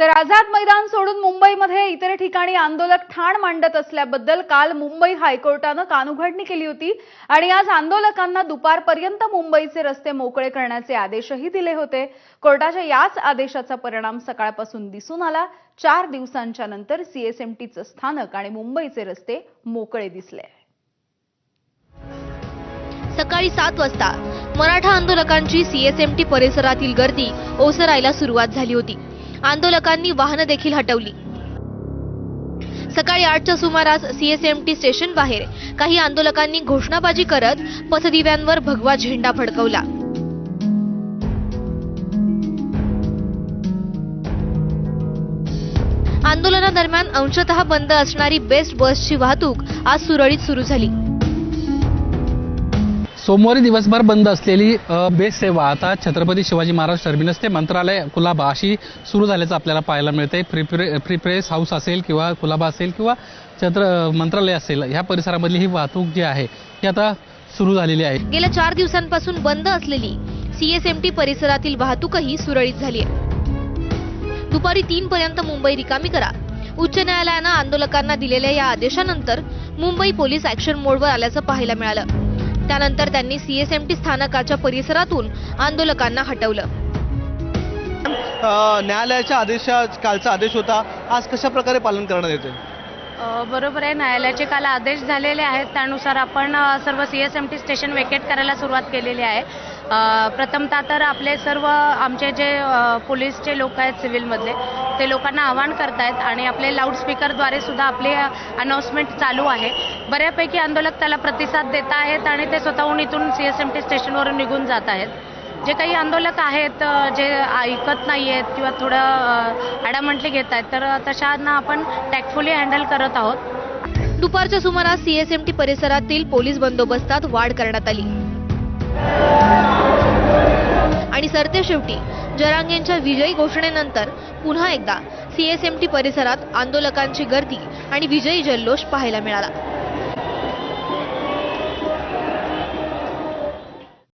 तर आझाद मैदान सोडून मुंबईमध्ये इतर ठिकाणी आंदोलक ठाण मांडत असल्याबद्दल काल मुंबई हायकोर्टानं कानउघडणी केली होती आणि आज आंदोलकांना दुपारपर्यंत मुंबईचे रस्ते मोकळे करण्याचे आदेशही दिले होते. कोर्टाच्या याच आदेशाचा परिणाम सकाळपासून दिसून आला. चार दिवसांच्या नंतर सीएसएमटीचं स्थानक आणि मुंबईचे रस्ते मोकळे दिसले. सकाळी सात वाजता मराठा आंदोलकांची सीएसएमटी परिसरातील गर्दी ओसरायला सुरुवात झाली होती. आंदोलकांनी वाहनं देखील हटवली. सकाळी आठच्या सुमारास सीएसएमटी स्टेशन बाहेर काही आंदोलकांनी घोषणाबाजी करत पथदिव्यांवर भगवा झेंडा फडकवला. आंदोलनादरम्यान अंशतः बंद असणारी बेस्ट बसची वाहतूक आज सुरळीत सुरू झाली. सोमवारी दिवसभर बंद असलेली बेस सेवा आता छत्रपती शिवाजी महाराज टर्मिनस ते मंत्रालय कुलाबा अशी सुरू झाल्याचं आपल्याला पाहायला मिळते फ्री प्रे फ्री प्रेस हाऊस असेल किंवा कुलाबा असेल किंवा छत्र मंत्रालय असेल ह्या परिसरामधली ही वाहतूक जी आहे ही आता सुरू झालेली आहे. गेल्या चार दिवसांपासून बंद असलेली सीएसएमटी परिसरातील वाहतूकही सुरळीत झाली आहे. दुपारी तीन पर्यंत मुंबई रिकामी करा. उच्च न्यायालयानं आंदोलकांना दिलेल्या या आदेशानंतर मुंबई पोलीस ऍक्शन मोडवर आल्याचं पाहायला मिळालं. त्यानंतर त्यांनी सीएसएमटी स्थानकाच्या परिसरातून आंदोलकांना हटवलं. न्यायालयाच्या आदेशा कालचा आदेश होता. आज कशा प्रकारे पालन करण्यात येते बरोबर आहे. न्यायालयाचे काल आदेश झालेले आहेत. त्यानुसार आपण सर्व C S M T station vacate करायला सुरुवात केलेली आहे. प्रथमतः तर आपले सर्व आमचे जे पोलीसचे लोक आहेत सिव्हिलमधले ते लोकांना आवाहन करतायत आणि आपले लाऊडस्पीकरद्वारे सुद्धा आपली अनाऊन्समेंट चालू आहे. बऱ्यापैकी आंदोलक त्याला प्रतिसाद देत आहेत आणि ते स्वतःहून इथून सी एस एम टी स्टेशनवरून निघून जात आहेत. जे काही आंदोलक आहेत जे ऐकत नाही आहेत किंवा थोडं अडामंटली घेत आहेत तर तशांना आपण टॅक्टफुली हँडल करत आहोत. दुपारच्या सुमारास सीएसएमटी परिसरातील पोलीस बंदोबस्तात वाढ करण्यात आली. आणि सरते शेवटी जरांगेंच्या विजयी घोषणेनंतर पुन्हा एकदा सीएसएमटी परिसरात आंदोलकांची गर्दी आणि विजयी जल्लोष पाहायला मिळाला.